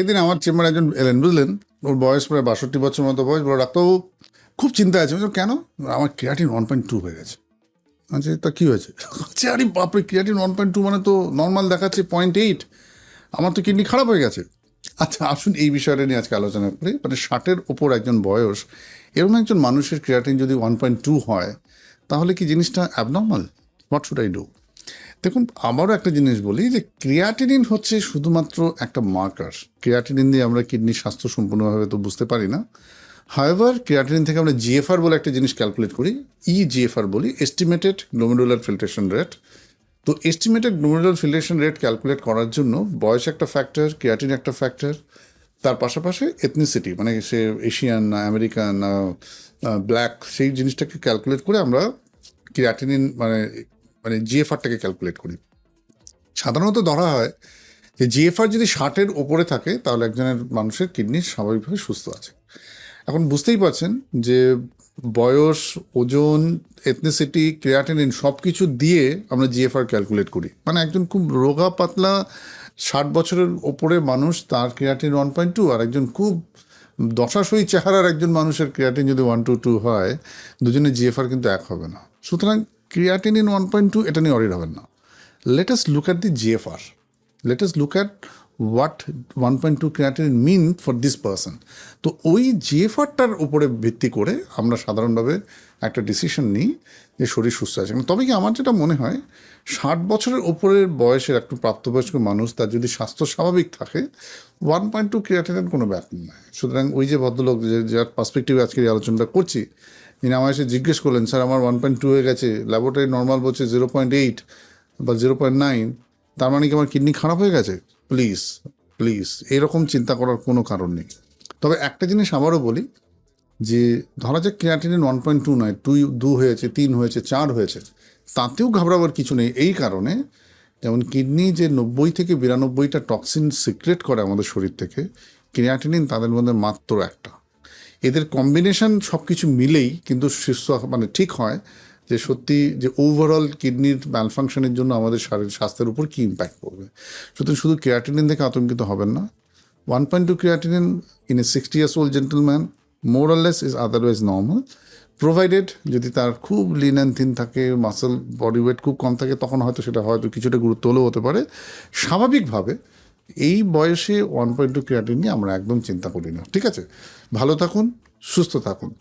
সেদিন আমার চেম্বারে একজন এলেন, বুঝলেন? ওর বয়স প্রায় বাষট্টি বছর মতো বয়স, বড় ডাক্তারবাবু। খুব চিন্তা আছে কেন? আমার ক্রিয়াটিন ওয়ান পয়েন্ট টু হয়ে গেছে। আচ্ছা তা কী হয়েছে? আচ্ছা আরে বাপরে ক্রিয়াটিন ওয়ান পয়েন্ট টু মানে তো নর্মাল দেখাচ্ছে পয়েন্ট এইট আমার তো কিডনি খারাপ হয়ে গেছে। আচ্ছা আসুন এই বিষয়টা নিয়ে আজকে আলোচনা করি। মানে ষাটের ওপর একজন বয়স, এরকম একজন মানুষের ক্রিয়াটিন যদি ওয়ান পয়েন্ট টু হয়, তাহলে কি জিনিসটা abnormal what should I do দেখুন, আবারও একটা জিনিস বলি যে ক্রিয়াটিনিন হচ্ছে শুধুমাত্র একটা মার্কার ক্রিয়াটিনিন দিয়ে আমরা কিডনির স্বাস্থ্য সম্পূর্ণভাবে তো বুঝতে পারি না। হাইভার ক্রিয়াটিনিন থেকে আমরা জিএফআর বলে একটা জিনিস ক্যালকুলেট করি ই জিএফআর বলি এস্টিমেটেড গ্লোমেরুলার ফিল্ট্রেশন রেট তো estimated glomerular filtration rate calculate করার জন্য বয়স একটা ফ্যাক্টর ক্রিয়াটিন একটা ফ্যাক্টর তার পাশাপাশি এথনিসিটি মানে সে এশিয়ান না আমেরিকান না ব্ল্যাক সেই জিনিসটাকে ক্যালকুলেট করে আমরা ক্রিয়াটিনিন মানে মানে জিএফআরটাকে ক্যালকুলেট করি। সাধারণত ধরা হয় যে জিএফআর যদি ষাটের ওপরে থাকে, তাহলে একজনের মানুষের কিডনি স্বাভাবিকভাবে সুস্থ আছে। এখন বুঝতেই পারছেন যে বয়স, ওজন এথনিসিটি ক্রিয়াটিনিন সব কিছু দিয়ে আমরা জিএফআর ক্যালকুলেট করি। মানে একজন খুব রোগা পাতলা ষাট বছরের ওপরে মানুষ, তার ক্রিয়াটিন ওয়ান পয়েন্ট টু আর একজন খুব দশাশয়ী চেহারার একজন মানুষের ক্রিয়াটিন যদি ওয়ান টু টু হয়, দুজনের জিএফআর কিন্তু এক হবে না। সুতরাং creatinine in one point two এটা নিয়ে অরিড হবেন না। Let us look at the GFR let us look at what one point two creatinine mean for this person তো ওই জিএফআরটার উপরে ভিত্তি করে আমরা সাধারণভাবে একটা ডিসিশন নিই যে শরীর সুস্থ আছে। তবে কি আমার যেটা মনে হয়, ষাট বছরের ওপরের বয়সের একটু প্রাপ্তবয়স্ক মানুষ, তার যদি স্বাস্থ্য স্বাভাবিক থাকে ওয়ান পয়েন্ট টু ক্রিয়াটিনের কোনো ব্যাপার নয়। সুতরাং ওই যে ভদ্রলোক যে যার পার্সপেক্টিভে আজকে আলোচনাটা করছি তিনি আমায় এসে জিজ্ঞেস করলেন, স্যার, আমার ওয়ান পয়েন্ট টু হয়ে গেছে ল্যাবরেটরি নর্মাল বলছে জিরো পয়েন্ট এইট বা জিরো পয়েন্ট নাইন তার মানে কি আমার কিডনি খারাপ হয়ে গেছে? প্লিজ প্লিজ এরকম চিন্তা করার কোনো কারণ নেই। তবে একটা জিনিস আবারও বলি, যে ধরা যাক ক্রিয়াটিনিন ওয়ান পয়েন্ট টু নয়, দুই, দু হয়েছে, তিন হয়েছে, চার হয়েছে, তাতেও ঘাবড়াবার কিছু নেই। এই কারণে যেমন কিডনি যে নব্বই থেকে বিরানব্বইটা টক্সিন সিক্রেট করে আমাদের শরীর থেকে ক্রিয়াটিনিন তাদের মধ্যে মাত্র একটা। এদের কম্বিনেশন সব কিছু মিলেই কিন্তু সুস্থ মানে ঠিক হয় যে সত্যি যে ওভারঅল কিডনির ম্যালফাংশনের জন্য আমাদের শারীরিক স্বাস্থ্যের উপর কী ইম্প্যাক্ট পড়বে। সুতরাং শুধু ক্রিয়াটিনিন দেখে আতঙ্কিত হবেন না। One point two creatinine in a sixty years old gentleman more or less is otherwise normal provided যদি তার খুব লিন অ্যান্ড থিন থাকে মাসেল বডি ওয়েট খুব কম থাকে, তখন হয়তো সেটা হয়তো কিছুটা গুরুত্ব হলেও হতে পারে। স্বাভাবিকভাবে এই বয়সে ওয়ান পয়েন্ট টু ক্রিয়াটিন নিয়ে আমরা একদম চিন্তা করি না। ঠিক আছে? ভালো থাকুন, সুস্থ থাকুন।